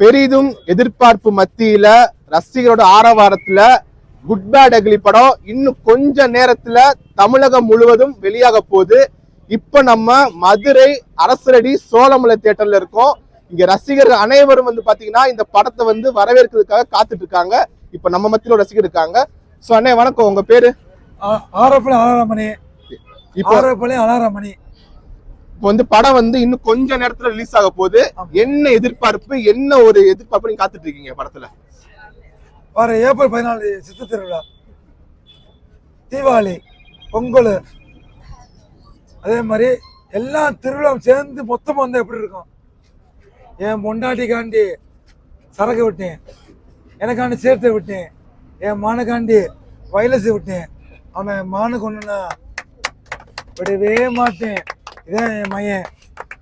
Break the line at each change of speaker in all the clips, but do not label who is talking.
பெரிதும் எதிர்பார்ப்பு மத்தியில ரசிகரோட ஆரவாரத்துல குட் பேட் அக்லி படம் இன்னும் கொஞ்ச நேரத்துல தமிழகம் முழுவதும் வெளியாக போகுது. இப்ப நம்ம மதுரை அரசரடி சோழமலை தியேட்டர்ல இருக்கோம். இங்க ரசிகர்கள் அனைவரும் வந்து பாத்தீங்கன்னா இந்த படத்தை வந்து வரவேற்கிறதுக்காக காத்துட்டு இருக்காங்க இப்ப நம்ம மத்தியில ரசிகர் இருக்காங்க. சோ அண்ணே வணக்கம். உங்க பேரு?
ஆரோப்பளி அலாரமணி.
இப்போ
ஆரோப்பளி அலாரமணி.
இப்போ வந்து படம் வந்து இன்னும் கொஞ்ச நேரத்துல ரிலீஸ் ஆக போகுது. என்ன எதிர்பார்ப்பு என்ன ஒரு எதிர்பார்ப்பு நீங்க காத்துட்டு இருக்கீங்க படத்துல?
வர ஏப்ரல் பதினாலு சித்து திருவிழா. தீபாவளி பொங்கல். அதே மாதிரி எல்லா திருவிழாவும் சேர்ந்து மொத்தமாக வந்தால் எப்படி இருக்கும்? என் பொண்டாட்டிக்காண்டி சரக்கு விட்டேன் எனக்காண்டி சேர்த்து விட்டேன் என் மானுக்காண்டி வயலஸ் விட்டேன் அவன் மானு கொண்டுனா விடவே மாட்டேன். இதான் என் மையன்.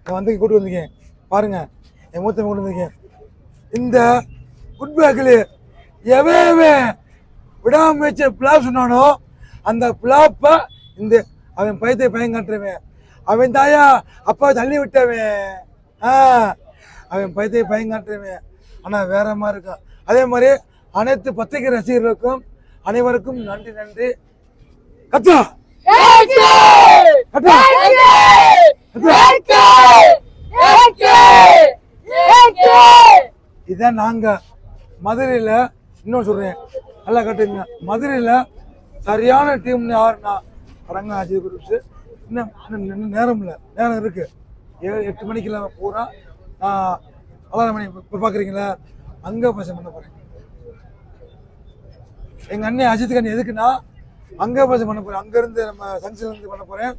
நான் வந்து கூட்டு வந்திருக்கேன். பாருங்க. என் மூத்த கொண்டு வந்திருக்கேன் இந்த குட் பேக்கில் எவன் விடாமுயற்சி பிளாப் சொன்னானோ அந்த பிளாப்பை இந்த அவன் பயத்தை பயம் காட்டுறவன். அவன் தாயா அப்பா தள்ளி விட்டவன். ஆ அவன் பயத்தை பயம் காட்டுறவன். ஆனால் வேற மாதிரி இருக்கான். அதே மாதிரி அனைத்து பத்திரிகை ரசிகர்களுக்கும் அனைவருக்கும் நன்றி நன்றி. கத்தா! கத்தா! இதான் நாங்க. மதுரையில இன்னும் சொல்றேன். நல்லா கட்டுங்க மதுரையில சரியான டீம்னு யாருன்னா? ரங்க அஜய் குரூப்ஸ் இன்னும் இன்னும் இன்னும் நேரம் இல்லை. நேரம் இருக்கு. ஏழு எட்டு மணிக்கெல்லாம் பூரா அலாரம் மணி இப்போ பார்க்குறீங்களா அங்கே பசங்க பண்ண போகிறேன் எங்கள் அண்ணன் அஜித் கண்ணி எதுக்குன்னா அங்கே பசங்க பண்ண போகிறேன் அங்கேருந்து நம்ம சங்ஷன்லேருந்து பண்ண போகிறேன்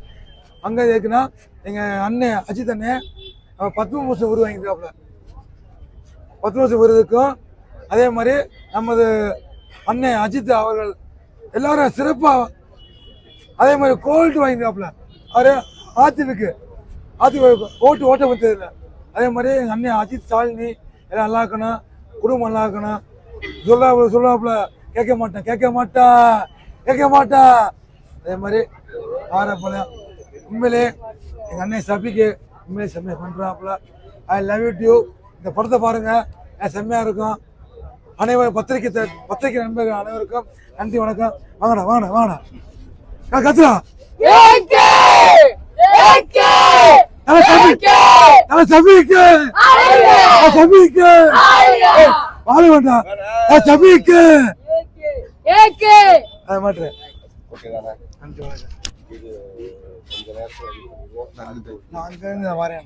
அங்கே எதுக்குன்னா எங்கள் அண்ணன் அஜித் அண்ணன் அவர் பத்மபூஷன் விருது வாங்கியிருக்காப்புல. பத்மபூஷன் விருதுக்கும் அதே மாதிரி நமது அண்ணன் அஜித் அவர்கள் எல்லாரும் சிறப்பாக அதே மாதிரி கோல்டு வாங்கியிருக்காப்புல. அவர் ஆத்திவுக்கு ஆத்திவுக்கு ஓட்டு ஓட்ட வந்ததில்லை. அதே மாதிரி எங்கள் அண்ணன் அஜித் சாலினி எல்லாம் நல்லா இருக்கணும். குடும்பம் நல்லா இருக்கணும். சொல்லாப்புல சொல்லாப்புல கேட்க மாட்டேன் கேட்க மாட்டா கேட்க மாட்டா அதே மாதிரி ஆரப்பழம் உண்மையிலே எங்கள் அண்ணன் சபிக்கு உண்மையிலே செம்மையாக பண்ணுறாப்புல ஐ லவ் யூ டியூ இந்த படத்தை பாருங்கள் செம்மையாக இருக்கும். அனைவரும் பத்திரிக்கை பத்திரிக்கை நண்பர்கள் அனைவருக்கும் நன்றி வணக்கம். வாங்கடா வாங்கடா வாங்கடா சபிக்கு. வாழ வேண்டாம் சபிக்கு. அதை மாட்டுறேன் நன்றி வணக்கம். நான் அங்கே வரேன்